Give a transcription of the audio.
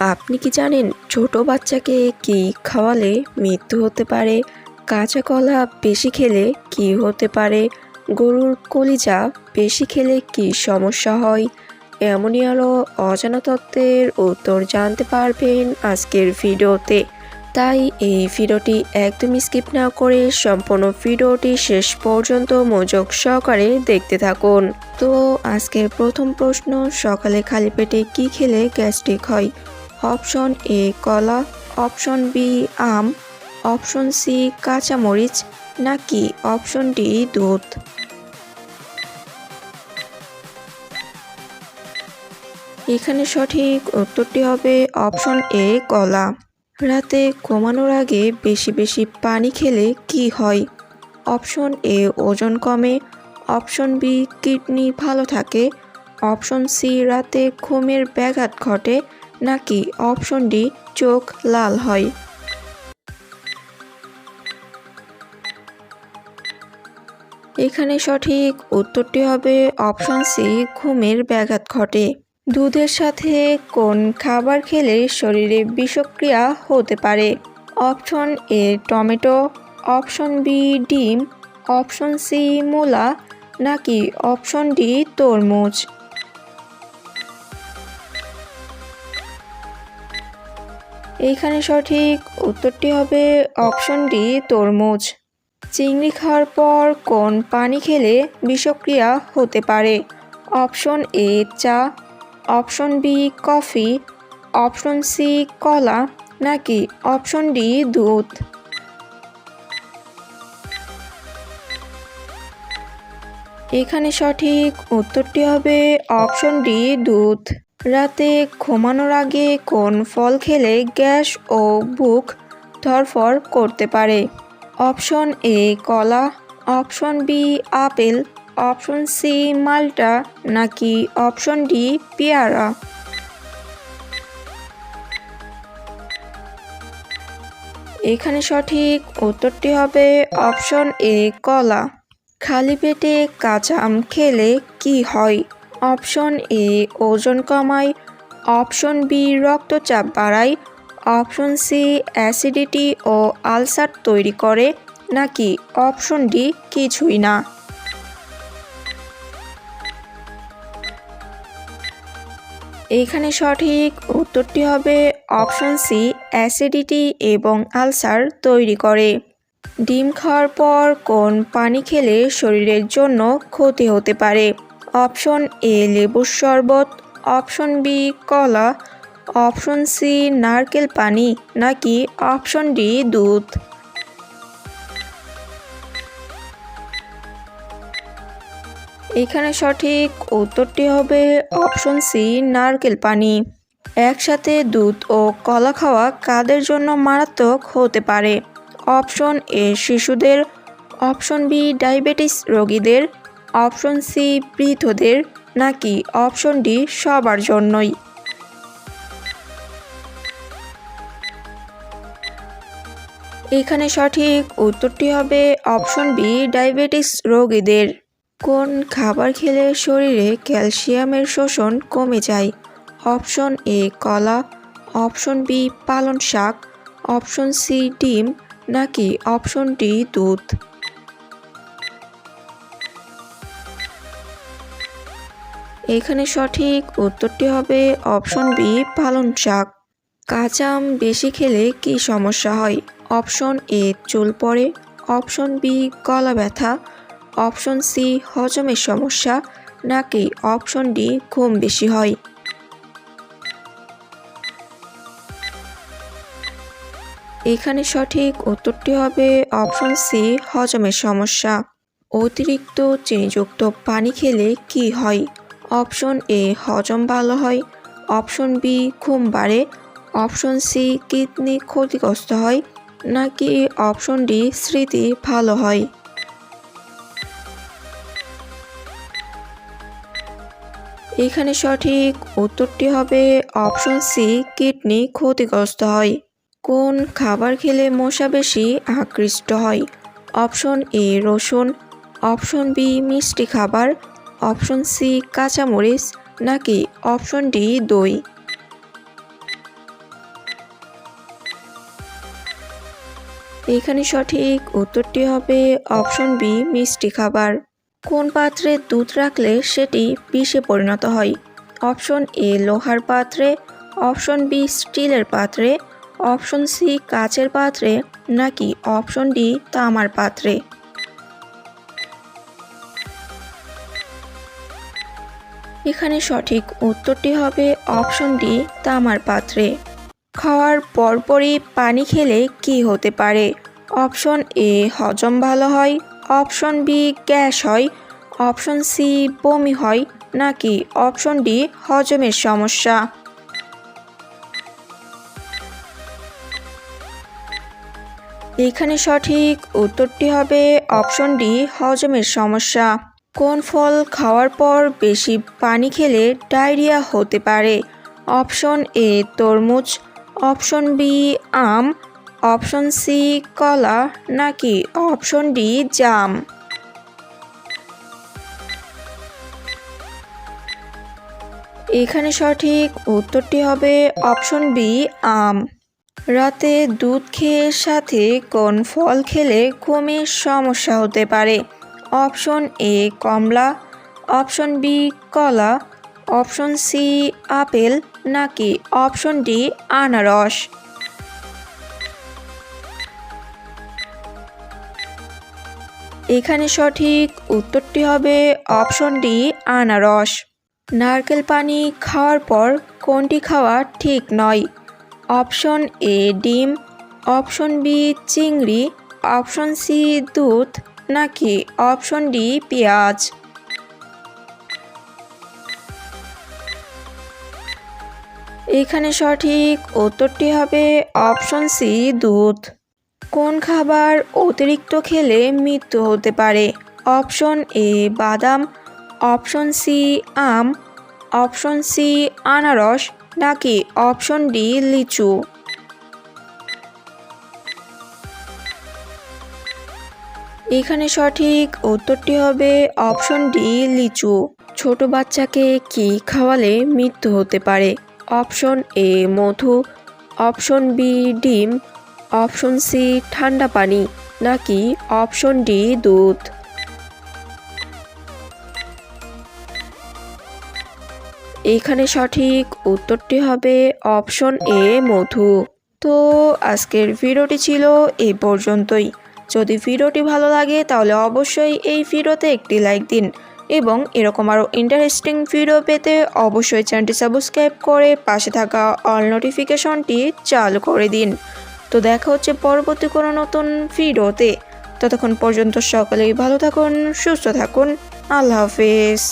আপনি কি জানেন ছোট বাচ্চাকে কি খাওয়ালে মৃত্যু হতে পারে? কাঁচা কলা বেশি খেলে কি হতে পারে? গরুর কলিজা বেশি খেলে কি সমস্যা হয়? এমনই আরও অজানা তত্ত্বের উত্তর জানতে পারবেন আজকের ভিডিওতে। তাই এই ভিডিওটি একদম স্কিপ না করে সম্পূর্ণ ভিডিওটি শেষ পর্যন্ত মনোযোগ সহকারে দেখতে থাকুন। তো আজকের প্রথম প্রশ্ন, সকালে খালি পেটে কি খেলে গ্যাস্ট্রিক হয়? অপশন এ কলা, অপশন বি আম, অপশন সি কাঁচামরিচ, নাকি অপশন ডি দুধ? এখানে সঠিক উত্তরটি হবে অপশন এ কলা। রাতে ঘুমানোর আগে বেশি বেশি পানি খেলে কি হয়? অপশন এ ওজন কমে, অপশন বি কিডনি ভালো থাকে, অপশন সি রাতে ঘুমের ব্যাঘাত ঘটে নাকি অপশন ডি, চোখ লাল হয়? এখানে সঠিক উত্তরটি হবে অপশন সি, ঘুমের ব্যাঘাত ঘটে। দুধের সাথে কোন খাবার খেলে শরীরে বিষক্রিয়া হতে পারে? Option A, tomato. Option B, ডিম। অপশন সি, মূলা। নাকি অপশন ডি, তরমুজ? এইখানে সঠিক উত্তরটি হবে অপশন ডি, তরমুজ। চিংড়ি খাওয়ার পর কোন পানি খেলে বিষক্রিয়া হতে পারে? অপশন এ, চা। Option B, coffee. Option C, কলা। নাকি অপশন ডি, দুধ? এখানে সঠিক উত্তরটি হবে অপশন ডি, দুধ। রাতে ঘুমানোর আগে কোন ফল খেলে গ্যাস ও বুক ধরফর করতে পারে? অপশন এ, কলা, option B, apple, option C, মাল্টা, নাকি অপশন ডি, পেয়ারা? এখানে সঠিক উত্তরটি হবে অপশন এ, কলা। খালি পেটে কাঁচা আম খেলে কি হয়? অপশন এ, ওজন কমায়। অপশন বি, রক্তচাপ বাড়ায়। অপশন সি, অ্যাসিডিটি ও আলসার তৈরি করে। নাকি অপশন ডি, কিছুই না। এইখানে সঠিক উত্তরটি হবে অপশন সি, অ্যাসিডিটি এবং আলসার তৈরি করে। ডিম খাওয়ার পর কোন পানি খেলে শরীরের জন্য ক্ষতি হতে পারে? অপশন এ লেবুর শরবত, অপশন বি কলা, অপশন সি নারকেল পানি নাকি অপশন ডি দুধ? এখানে সঠিক উত্তরটি হবে অপশন সি নারকেল পানি। একসাথে দুধ ও কলা খাওয়া কাদের জন্য মারাত্মক হতে পারে? অপশন এ শিশুদের, অপশন বি ডায়াবেটিস রোগীদের অপশন সি বৃদ্ধদের নাকি অপশন ডি সবার জন্যই? এখানে সঠিক উত্তরটি হবে অপশন বি ডায়াবেটিস রোগীদের। কোন খাবার খেলে শরীরে ক্যালসিয়ামের শোষণ কমে যায়? অপশন এ কলা। অপশন বি পালন শাক। অপশন সি ডিম। নাকি অপশন ডি দুধ? এখানে সঠিক উত্তরটি হবে অপশন বি পালন শাক। কাঁচা আম বেশি খেলে কি সমস্যা হয়? অপশন এ, চুল পড়ে। অপশন বি, গলা ব্যথা। অপশন সি, হজমের সমস্যা। নাকি অপশন ডি, ঘুম বেশি হয়? এখানে সঠিক উত্তরটি হবে অপশন সি, হজমের সমস্যা। অতিরিক্ত চিনিযুক্ত পানি খেলে কি হয়? অপশন এ হজম ভালো হয়, অপশন বি ঘুম বাড়ে, অপশন সি কিডনি ক্ষতিগ্রস্ত হয়, নাকি অপশন ডি স্মৃতি ভালো হয়। এখানে সঠিক উত্তরটি হবে অপশন সি কিডনি ক্ষতিগ্রস্ত হয়, কোন খাবার খেলে মশা বেশি আকৃষ্ট হয়? অপশন এ রসুন, অপশন বি মিষ্টি খাবার অপশন সি কাঁচামরিচ নাকি অপশন ডি দই? এখানে সঠিক উত্তরটি হবে অপশন বি মিষ্টি খাবার। কোন পাত্রে দুধ রাখলে সেটি বিষে পরিণত হয়? অপশন এ লোহার পাত্রে, অপশন বি স্টিলের পাত্রে, অপশন সি কাচের পাত্রে নাকি অপশন ডি তামার পাত্রে? এখানে সঠিক উত্তরটি হবে অপশন ডি, তামার পাত্রে। খাওয়ার পরপরই পানি খেলে কি হতে পারে? অপশন এ, হজম ভালো হয়। অপশন বি, গ্যাস হয়। অপশন সি, বমি হয়। নাকি অপশন ডি, হজমের সমস্যা? এখানে সঠিক উত্তরটি হবে অপশন ডি, হজমের সমস্যা। কোন ফল খাওয়ার পর বেশি পানি খেলে ডায়রিয়া হতে পারে? অপশন এ, তরমুজ, অপশন বি, আম, অপশন সি, কলা, নাকি অপশন ডি, জাম? এখানে সঠিক উত্তরটি হবে অপশন বি, আম। রাতে দুধ খেয়ে সাথে কোন ফল খেলে ঘুমের সমস্যা হতে পারে? অপশন এ কমলা, অপশন বি কলা, অপশন সি আপেল, নাকি অপশন ডি আনারস? এখানে সঠিক উত্তরটি হবে অপশন ডি আনারস। নারকেল পানি খাওয়ার পর কোনটি খাওয়া ঠিক নয়? অপশন এ ডিম, অপশন বি চিংড়ি, অপশন সি দুধ নাকি অপশন ডি, পেঁয়াজ? এখানে সঠিক উত্তরটি হবে অপশন সি, দুধ। কোন খাবার অতিরিক্ত খেলে মৃত্যু হতে পারে? অপশন এ, বাদাম। অপশন সি, আম। অপশন সি, আনারস। নাকি অপশন ডি, লিচু? এখানে সঠিক উত্তরটি হবে অপশন ডি, লিচু। ছোট বাচ্চাকে কি খাওয়ালে মৃত্যু হতে পারে? অপশন এ, মধু। অপশন বি, ডিম। অপশন সি, ঠান্ডা পানি, নাকি অপশন ডি, দুধ? এখানে সঠিক উত্তরটি হবে অপশন এ, মধু। তো আজকের ভিডিওটি ছিল এই পর্যন্তই। যদি ভিডিওটি ভালো লাগে, তাহলে অবশ্যই এই ভিডিওতে একটি লাইক দিন এবং এরকম আরও ইন্টারেস্টিং ভিডিও পেতে অবশ্যই চ্যানেলটি সাবস্ক্রাইব করে পাশে থাকা অল নোটিফিকেশনটি চালু করে দিন। তো দেখা হচ্ছে পরবর্তী কোনো নতুন ভিডিওতে। ততক্ষণ পর্যন্ত সকলেই ভালো থাকুন, সুস্থ থাকুন। আল্লাহ হাফেজ।